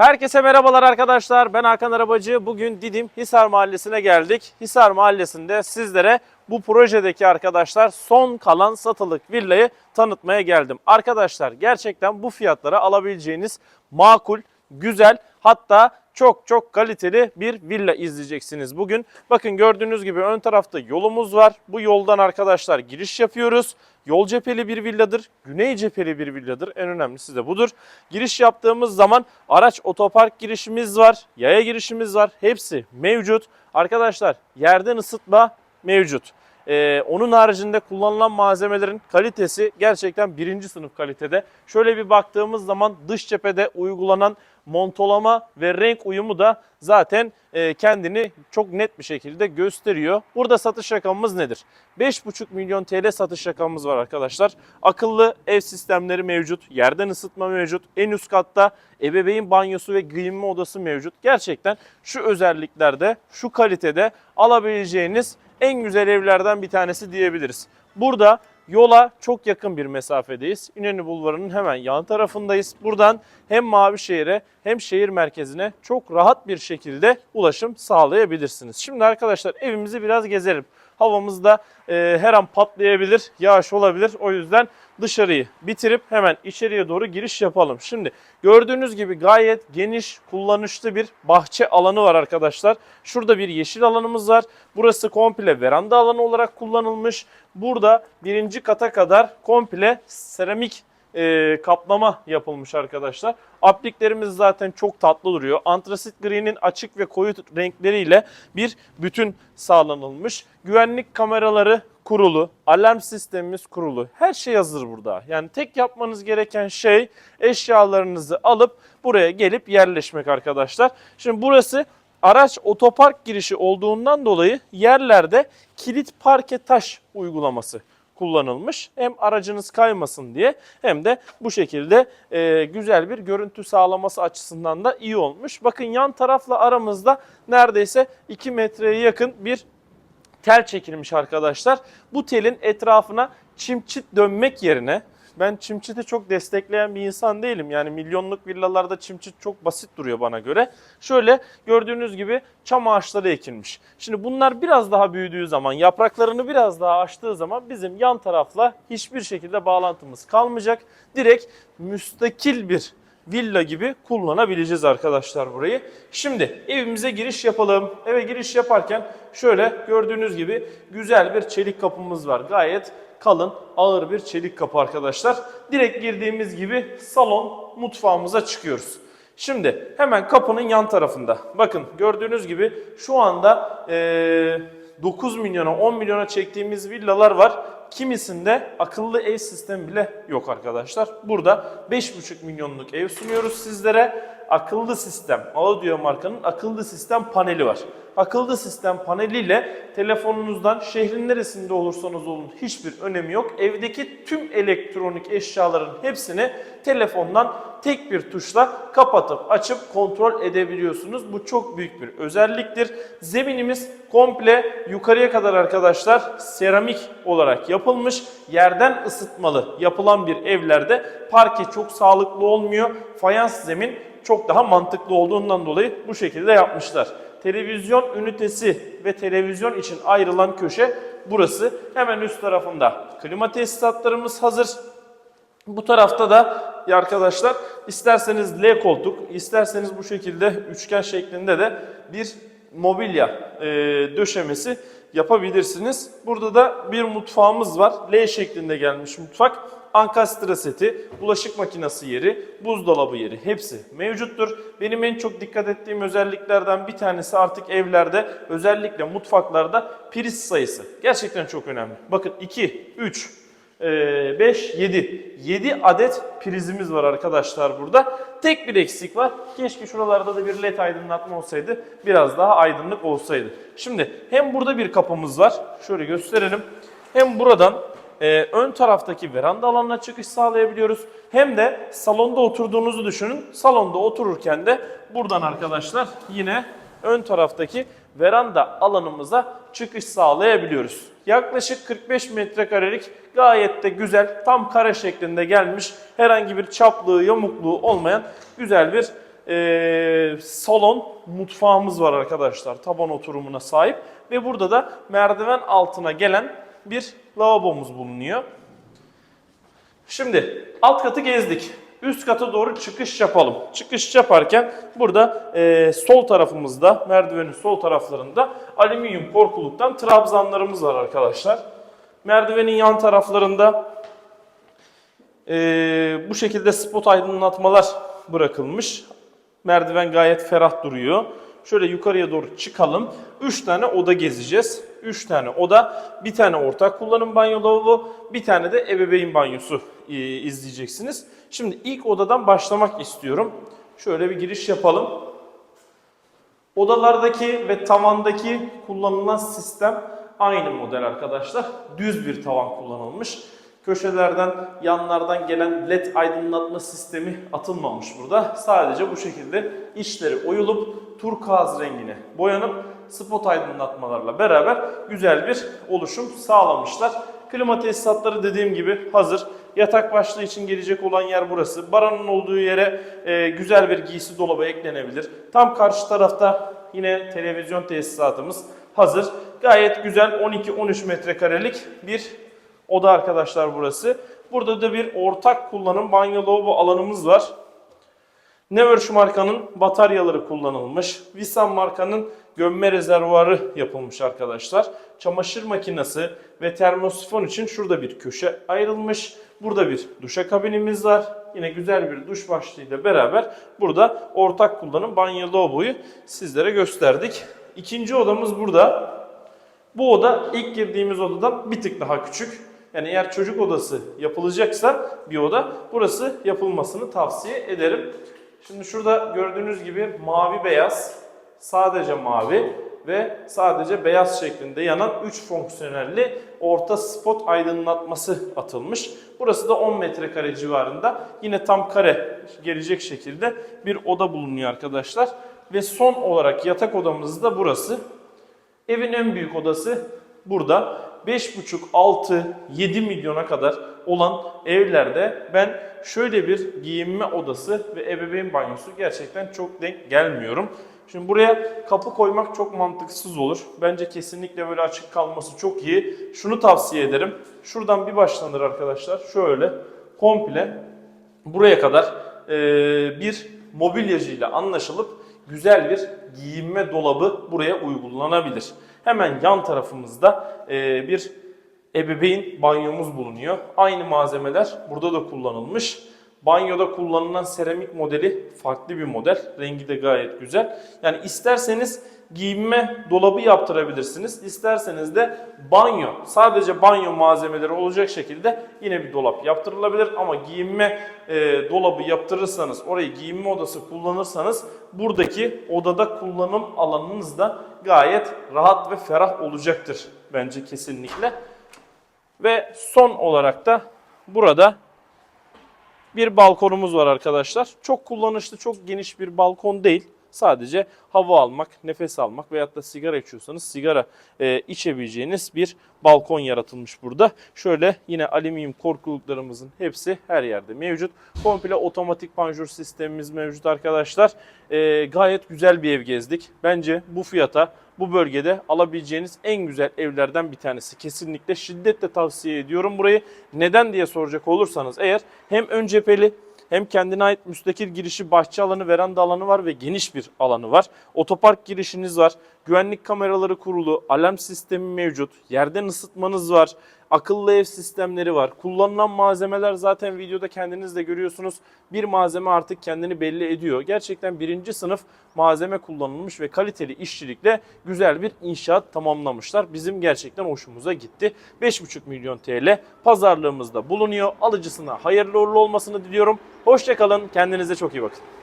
Herkese merhabalar arkadaşlar. Ben Hakan Arabacı. Bugün Didim Hisar Mahallesi'ne geldik. Hisar Mahallesi'nde sizlere bu projedeki arkadaşlar son kalan satılık villayı tanıtmaya geldim. Arkadaşlar gerçekten bu fiyatlara alabileceğiniz makul, güzel hatta çok çok kaliteli bir villa izleyeceksiniz bugün. Bakın gördüğünüz gibi ön tarafta yolumuz var. Bu yoldan arkadaşlar giriş yapıyoruz. Yol cepheli bir villadır, güney cepheli bir villadır. En önemlisi de budur. Giriş yaptığımız zaman araç otopark girişimiz var, yaya girişimiz var. Hepsi mevcut. Arkadaşlar yerden ısıtma mevcut. Ee, onun haricinde kullanılan malzemelerin kalitesi gerçekten birinci sınıf kalitede. Şöyle bir baktığımız zaman dış cephede uygulanan montolama ve renk uyumu da zaten e, kendini çok net bir şekilde gösteriyor. Burada satış rakamımız nedir? 5,5 milyon TL satış rakamımız var arkadaşlar. Akıllı ev sistemleri mevcut, yerden ısıtma mevcut, en üst katta ebeveyn banyosu ve giyinme odası mevcut. Gerçekten şu özelliklerde, şu kalitede alabileceğiniz en güzel evlerden bir tanesi diyebiliriz. Burada yola çok yakın bir mesafedeyiz. İnönü Bulvarı'nın hemen yan tarafındayız. Buradan hem Mavişehir'e hem şehir merkezine çok rahat bir şekilde ulaşım sağlayabilirsiniz. Şimdi arkadaşlar evimizi biraz gezelim. Havamız da e, her an patlayabilir, yağış olabilir. O yüzden dışarıyı bitirip hemen içeriye doğru giriş yapalım. Şimdi gördüğünüz gibi gayet geniş, kullanışlı bir bahçe alanı var arkadaşlar. Şurada bir yeşil alanımız var. Burası komple veranda alanı olarak kullanılmış. Burada birinci kata kadar komple seramik e, kaplama yapılmış arkadaşlar. Apliklerimiz zaten çok tatlı duruyor. Antrasit gri'nin açık ve koyu renkleriyle bir bütün sağlanılmış. Güvenlik kameraları kurulu, alarm sistemimiz kurulu. Her şey hazır burada. Yani tek yapmanız gereken şey eşyalarınızı alıp buraya gelip yerleşmek arkadaşlar. Şimdi burası araç otopark girişi olduğundan dolayı yerlerde kilit parke taş uygulaması kullanılmış. Hem aracınız kaymasın diye hem de bu şekilde e, güzel bir görüntü sağlaması açısından da iyi olmuş. Bakın yan tarafla aramızda neredeyse 2 metreye yakın bir tel çekilmiş arkadaşlar. Bu telin etrafına çimçit dönmek yerine ben çimçiti çok destekleyen bir insan değilim. Yani milyonluk villalarda çimçit çok basit duruyor bana göre. Şöyle gördüğünüz gibi çam ağaçları ekilmiş. Şimdi bunlar biraz daha büyüdüğü zaman, yapraklarını biraz daha açtığı zaman bizim yan tarafla hiçbir şekilde bağlantımız kalmayacak. Direkt müstakil bir villa gibi kullanabileceğiz arkadaşlar burayı. Şimdi evimize giriş yapalım. Eve giriş yaparken şöyle gördüğünüz gibi güzel bir çelik kapımız var. Gayet kalın, ağır bir çelik kapı arkadaşlar. Direkt girdiğimiz gibi salon mutfağımıza çıkıyoruz. Şimdi hemen kapının yan tarafında. Bakın gördüğünüz gibi şu anda eee 9 milyona 10 milyona çektiğimiz villalar var. Kimisinde akıllı ev sistemi bile yok arkadaşlar. Burada 5,5 milyonluk ev sunuyoruz sizlere. Akıllı sistem, Audio markanın akıllı sistem paneli var. Akıllı sistem paneliyle telefonunuzdan şehrin neresinde olursanız olun hiçbir önemi yok. Evdeki tüm elektronik eşyaların hepsini telefondan tek bir tuşla kapatıp açıp kontrol edebiliyorsunuz. Bu çok büyük bir özelliktir. Zeminimiz komple yukarıya kadar arkadaşlar seramik olarak yapılmış. Yerden ısıtmalı yapılan bir evlerde parke çok sağlıklı olmuyor. Fayans zemin çok daha mantıklı olduğundan dolayı bu şekilde yapmışlar. Televizyon ünitesi ve televizyon için ayrılan köşe burası. Hemen üst tarafında klima tesisatlarımız hazır. Bu tarafta da arkadaşlar isterseniz L koltuk, isterseniz bu şekilde üçgen şeklinde de bir mobilya e, döşemesi yapabilirsiniz. Burada da bir mutfağımız var. L şeklinde gelmiş mutfak. Ankastre seti, bulaşık makinesi yeri, buzdolabı yeri hepsi mevcuttur. Benim en çok dikkat ettiğim özelliklerden bir tanesi artık evlerde özellikle mutfaklarda priz sayısı. Gerçekten çok önemli. Bakın 2, 3, 5, 7. 7 adet prizimiz var arkadaşlar burada. Tek bir eksik var. Keşke şuralarda da bir led aydınlatma olsaydı. Biraz daha aydınlık olsaydı. Şimdi hem burada bir kapımız var. Şöyle gösterelim. Hem buradan e, ön taraftaki veranda alanına çıkış sağlayabiliyoruz. Hem de salonda oturduğunuzu düşünün. Salonda otururken de buradan arkadaşlar yine ön taraftaki veranda alanımıza çıkış sağlayabiliyoruz. Yaklaşık 45 metrekarelik gayet de güzel tam kare şeklinde gelmiş herhangi bir çaplığı yamukluğu olmayan güzel bir e, salon, mutfağımız var arkadaşlar. Taban oturumuna sahip. Ve burada da merdiven altına gelen bir lavabomuz bulunuyor. Şimdi alt katı gezdik. Üst kata doğru çıkış yapalım. Çıkış yaparken burada e, sol tarafımızda, merdivenin sol taraflarında alüminyum korkuluktan trabzanlarımız var arkadaşlar. Merdivenin yan taraflarında e, bu şekilde spot aydınlatmalar bırakılmış. Merdiven gayet ferah duruyor. Şöyle yukarıya doğru çıkalım. 3 tane oda gezeceğiz. 3 tane oda, bir tane ortak kullanım banyo lavabo, bir tane de ebeveyn banyosu e, izleyeceksiniz. Şimdi ilk odadan başlamak istiyorum. Şöyle bir giriş yapalım. Odalardaki ve tavandaki kullanılan sistem aynı model arkadaşlar. Düz bir tavan kullanılmış. Köşelerden, yanlardan gelen led aydınlatma sistemi atılmamış burada. Sadece bu şekilde içleri oyulup turkuaz rengine boyanıp spot aydınlatmalarla beraber güzel bir oluşum sağlamışlar. Klima tesisatları dediğim gibi hazır. Yatak başlığı için gelecek olan yer burası. Baranın olduğu yere e, güzel bir giysi dolabı eklenebilir. Tam karşı tarafta yine televizyon tesisatımız hazır. Gayet güzel 12-13 metrekarelik bir oda arkadaşlar burası. Burada da bir ortak kullanım banyo lavabo alanımız var. Neversh markanın bataryaları kullanılmış. Visan markanın gömme rezervuarı yapılmış arkadaşlar. Çamaşır makinesi ve termosifon için şurada bir köşe ayrılmış. Burada bir duşakabinimiz var. Yine güzel bir duş başlığıyla beraber burada ortak kullanım banyo lavaboyu sizlere gösterdik. İkinci odamız burada. Bu oda ilk girdiğimiz odadan bir tık daha küçük. Yani eğer çocuk odası yapılacaksa bir oda burası yapılmasını tavsiye ederim. Şimdi şurada gördüğünüz gibi mavi beyaz, sadece mavi ve sadece beyaz şeklinde yanan 3 fonksiyonelli orta spot aydınlatması atılmış. Burası da 10 metrekare civarında yine tam kare gelecek şekilde bir oda bulunuyor arkadaşlar. Ve son olarak yatak odamız da burası. Evin en büyük odası burada. 5,5, 6, 7 milyona kadar olan evlerde ben şöyle bir giyinme odası ve ebeveyn banyosu gerçekten çok denk gelmiyorum. Şimdi buraya kapı koymak çok mantıksız olur. Bence kesinlikle böyle açık kalması çok iyi. Şunu tavsiye ederim. Şuradan bir başlanır arkadaşlar. Şöyle komple buraya kadar eee, bir mobilyacıyla anlaşılıp güzel bir giyinme dolabı buraya uygulanabilir. Hemen yan tarafımızda e, bir ebeveyn banyomuz bulunuyor. Aynı malzemeler burada da kullanılmış. Banyoda kullanılan seramik modeli farklı bir model. Rengi de gayet güzel. Yani isterseniz giyinme dolabı yaptırabilirsiniz. İsterseniz de banyo, sadece banyo malzemeleri olacak şekilde yine bir dolap yaptırılabilir. Ama giyinme e, dolabı yaptırırsanız, orayı giyinme odası kullanırsanız buradaki odada kullanım alanınız da gayet rahat ve ferah olacaktır bence kesinlikle. Ve son olarak da burada bir balkonumuz var arkadaşlar. Çok kullanışlı, çok geniş bir balkon değil. Sadece hava almak, nefes almak veyahut da sigara içiyorsanız sigara e, içebileceğiniz bir balkon yaratılmış burada. Şöyle yine alüminyum korkuluklarımızın hepsi her yerde mevcut. Komple otomatik panjur sistemimiz mevcut arkadaşlar. E, gayet güzel bir ev gezdik. Bence bu fiyata bu bölgede alabileceğiniz en güzel evlerden bir tanesi. Kesinlikle şiddetle tavsiye ediyorum burayı. Neden diye soracak olursanız eğer hem ön cepheli hem kendine ait müstakil girişi, bahçe alanı, veranda alanı var ve geniş bir alanı var. Otopark girişiniz var. Güvenlik kameraları kurulu, alarm sistemi mevcut. Yerden ısıtmanız var. Akıllı ev sistemleri var. Kullanılan malzemeler zaten videoda kendiniz de görüyorsunuz. Bir malzeme artık kendini belli ediyor. Gerçekten birinci sınıf malzeme kullanılmış ve kaliteli işçilikle güzel bir inşaat tamamlamışlar. Bizim gerçekten hoşumuza gitti. 5,5 milyon TL pazarlığımızda bulunuyor. Alıcısına hayırlı uğurlu olmasını diliyorum. Hoşçakalın. Kendinize çok iyi bakın.